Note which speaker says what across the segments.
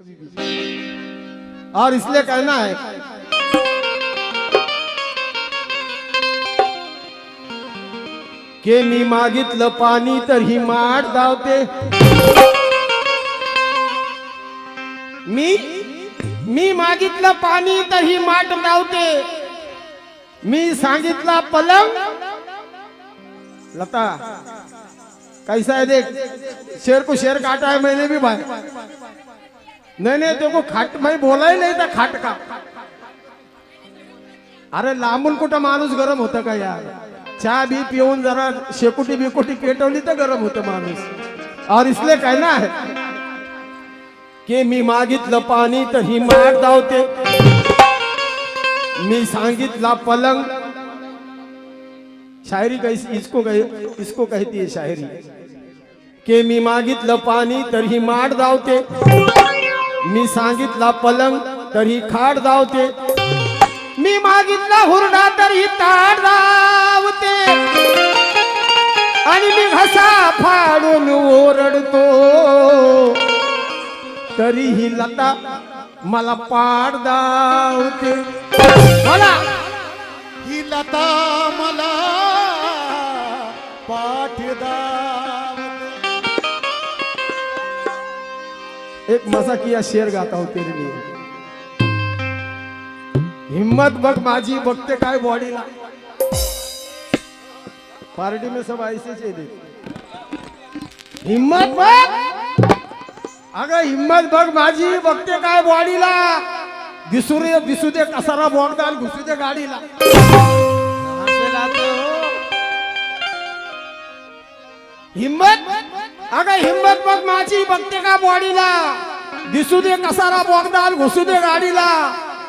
Speaker 1: कभी भी और इसलिए कहना है के मी मागितलं पाणी तर ही माठ धावते मी मी मागितलं पाणी तर ही माठ धावते मी सांगितला पलंग. लता कैसा है देख? शेर को शेर काटा है मैंने भी भाई. नहीं नहीं देखो खाट भाई बोलाय नाही त्या खाटका. खाट का अरे लांबून कुठं माणूस गरम होतं का यार? चहा बी पिऊन जरा शेकुटी बिकुटी पेटवली तर गरम होतं माणूस. और इसलिए ना? है की मी मागितलं पाणी तर ही माग धावते. मी सांगितला पलंग. शायरी काही इसको कह इसको कहती है शायरी. के मी मागितलं पाणी तर ही माठ धावते. मी सांगितला पलंग तरी खाड खाट धावते मी मागितला हुरडा तरी ताड ताट धावते आणि मी घसा फाडून ओरडतो. तरीही लता मला पाड धावते मला
Speaker 2: ही लता मला पाठी
Speaker 1: एक मजाकिया शेर गाता हूं तेरे लिए. हिम्मत बघ माझी बघते काय बॉडीला. पार्टी में सब ऐसे हिम्मत बघ! अगं हिम्मत बघ माझी बघते काय बॉडीला. दिसू रे दिसू दे कसारा बॉडदाल घुसू दे गाडीला. हो. हिम्मत बघ हिम्मत! अगं हिंमत बघ माझी बघते का बॉडीला? दिसू दे कसारा बोगदाल घुसू दे गाडीला.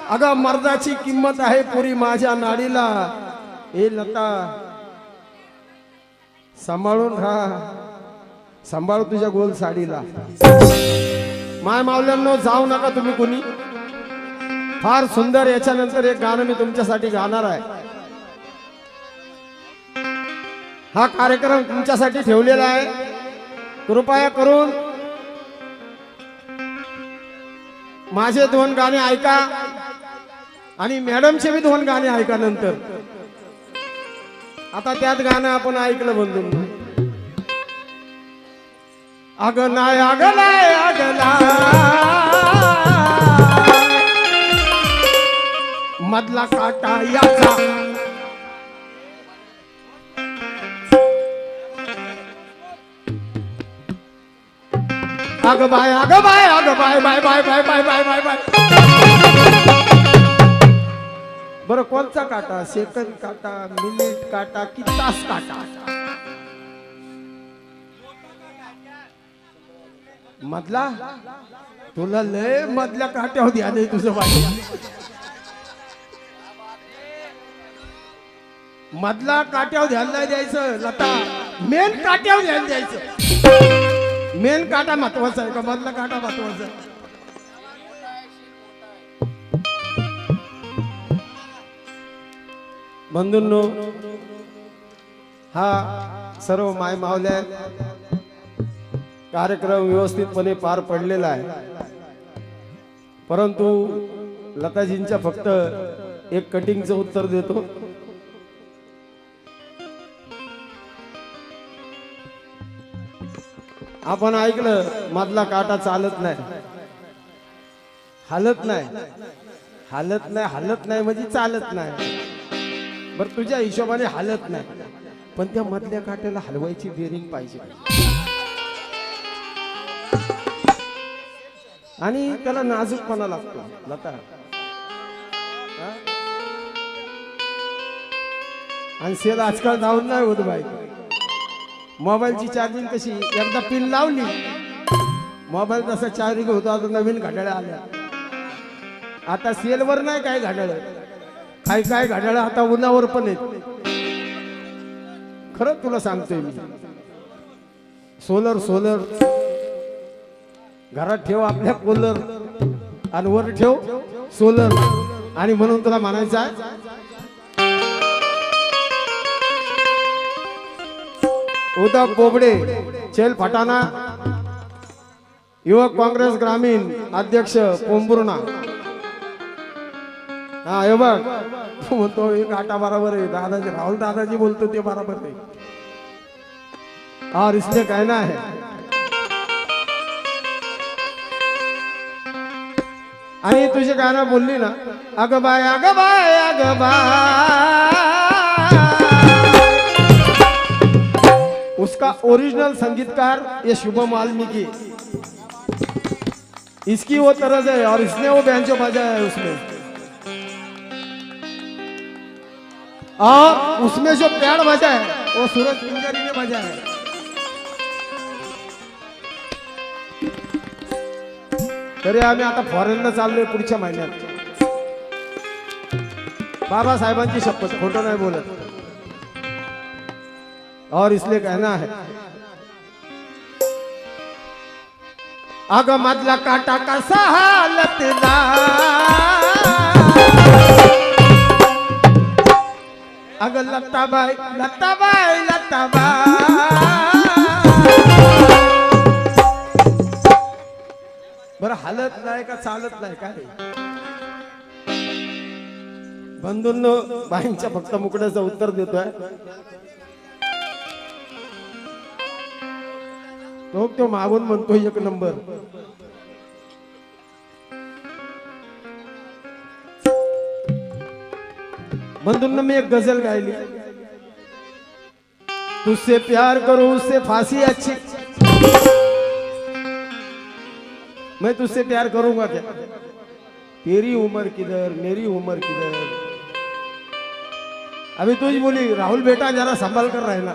Speaker 1: अगं मर्दाची किंमत आहे पुरी माझ्या नाडीला. ए लता सांभाळून राहा. सांभाळ तुझ्या गोल साडीला. माय मावल्यांनो जाऊ नका तुम्ही कुणी. फार सुंदर याच्यानंतर एक गाणं मी तुमच्यासाठी गाणार आहे. हा कार्यक्रम तुमच्यासाठी ठेवलेला आहे. कृपया करून माझे दोन गाणे ऐका आणि मॅडमचे बी दोन गाणे ऐका नंतर. आता त्यात गाणं आपण ऐकलं बंधू. अग नाय अग नाय अग मधला काटा याचा अग बाय अग बाय अग bye bye bye bye bye bye bye bye. बरं कोणचा काटा? सेकंड काटा मिनिट काटा कि तास काटा? मधला? तुला लय मधल्या काट्यावर होती आहे तुझं वाटलं मधला काट्यावर ध्यान नाही द्यायचं. लता मेन काट्यावर ध्यान द्यायचं. मेन काटा महत्त्वाचा आहे का? मधला काटा महत्त्वाचा आहे. बंधूंनो हा सर्व माय मावल्या कार्यक्रम व्यवस्थितपणे पार पडलेला आहे. परंतु लताजींच्या फक्त एक कटिंगचं उत्तर देतो. आपण ऐकलं मधला काटा चालत नाही. हालत नाही. हालत नाही हालत नाही म्हणजे चालत नाही. बर तुझ्या हिशोबाने हालत नाही. पण त्या मधल्या काट्याला हलवायची बेरिंग पाहिजे. आणि त्याला नाजूकपणा लागतो. लता. आणि सेल आजकाल धावून नाही होत बाई. मोबाईलची चार्जिंग कशी? एकदा पिन लावली. मोबाईल तसा चार्जिंग होतो आता नवीन घड्याळ्या आल्या. आता सेलवर नाही काय घड्याळ. काय काय घड्याळ आता उन्हावर पण आहेत. खरंच तुला सांगतोय मी. Solar solar. घरात ठेव आपल्या कोलर आणि वर ठेव सोलर. आणि म्हणून तुला म्हणायचं आहे उदक बोबडे चेल फटाना युवक काँग्रेस ग्रामीण अध्यक्ष पोंबुर्णा हा हे बघ. म्हणतो एक आटा बरोबर आहे. दादाजी राहुल दादाजी बोलतो ते बरोबर नाही और इसलिए कहना है आणि तुझी गाणं बोलली ना अग बाय अग बाय अग बाय. उसका ओरिजिनल संगीतकार ये शुभम वाल्मीकि। इसकी वो तरज है और इसने वो बैंजो बजाया है उसमें। और उसमें जो पैड बजा है वो सूरज पिंजरी ने बजा है। तरी आम्ही आता फॉरेनला चाललोय पुढच्या महिन्यात। बाबासाहेबांची शपथ खोटं नाही बोलत। और इसलिए कहना है। अग मधला काटा कसा हालतला अग लताबाई लताबाई लताबाई बरं हालत नाही का चालत नाही काय बंधूंनो बाईंच्या फक्त मुकड्याचं उत्तर देतोय. तो तो मागून म्हणतो एक नंबर. बंधूंना मी एक गजल गायली. तुझसे प्यार करो उससे फांसी अच्छी. मैं तुझसे प्यार करूंगा क्या? तेरी उम्र किधर मेरी उम्र किधर? अभी तुझ बोली राहुल बेटा जरा संभाल कर रहना।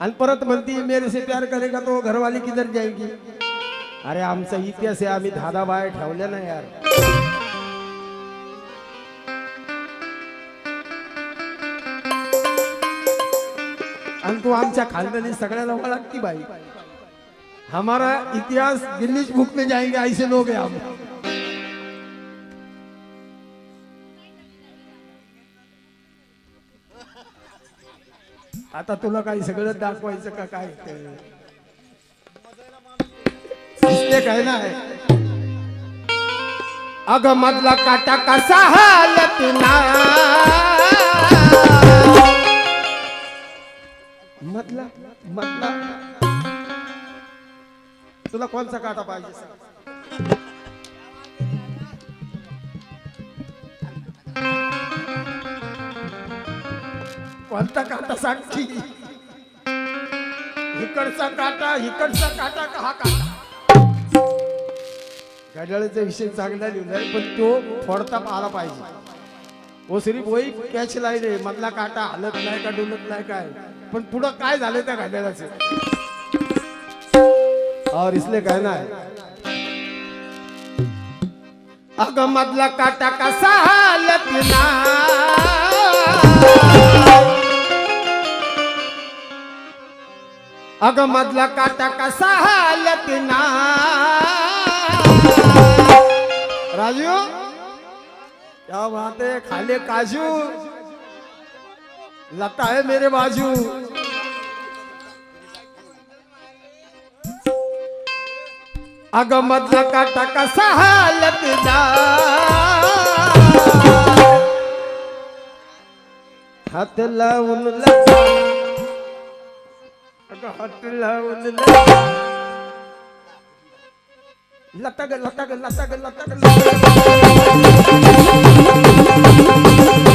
Speaker 1: आणि परत म्हणती मेरे से प्यार करेगा तो घरवाली किधर जाएगी? अरे आमचा इतिहास आहे आम्ही धादा बाय ठेवल्या ना यार. आणि तू आमच्या खानदानी सगळ्याला लागती बाई. हमारा इतिहास गिनीज बुक में जाएंगे ऐसे लोग हैं हम. आता तुला काही सगळं दाखवायचं का काय? ते? काय नाही अग मधला काटा कसा हालत ना? मधला मधला. तुला कोणचा काटा पाहिजे कोणता काटा सांगती इकडचा काटा इकडचा काटा का हा काटा? घड्याळाचा विषय चांगला लिहिलाय पण तो फोडता आला पाहिजे. ओसरी सिर्फ वही कॅच लाईन मधला काटा हलत नाही का डुलत नाही काय? पण पुढं काय झालं त्या घड्याळाचं और इसले काय नाही? अग मधला काटा कसा हलत नाही? अग मधला काटा कसा हालत ना? राजू क्या बात है खाले काजू. लता है मेरे बाजू. अग मधला काटा कसा हालत ना? हात लावून Lata Let's hot let's go, let's go, let's.